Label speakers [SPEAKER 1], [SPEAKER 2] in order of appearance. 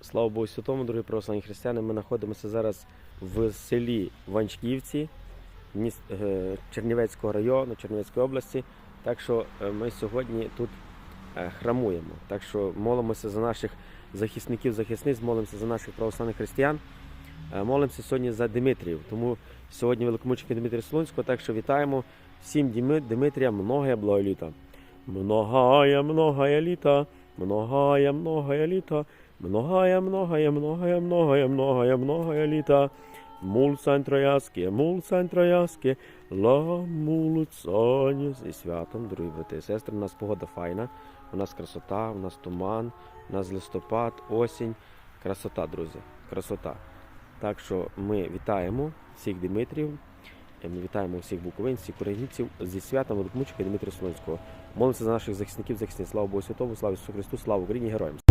[SPEAKER 1] Слава Богу Святому, дорогі православні християни. Ми знаходимося зараз в селі Ванчківці е, Чернівецького району, Чернівецької області. Так що е, ми сьогодні тут е, храмуємо. Так що молимося за наших захисників, захисниць, молимося за наших православних християн. Молимося сьогодні за Димитріїв. Тому сьогодні великомученик Дмитрія Солунського. Так що вітаємо всім Дими- Димитрія многое благо літа. Многая, многая літа, многая, многая літа, многая, многая, многая, многая, многая, многая літа. Мульцань трояске, мульцань трояске, ла мульцань. Зі святом, дорогі брати і сестри, у нас погода файна, у нас красота, у нас туман, у нас листопад, осінь. Красота, друзі, красота. Так що ми вітаємо всіх Димитрів, ми вітаємо всіх буковинців, коренівців зі святом великомученика Дмитрія Солонського. Молимося за наших захисників, захисниць. Слава Богу Святому, слава Ісусу Христу, слава Україні, героям!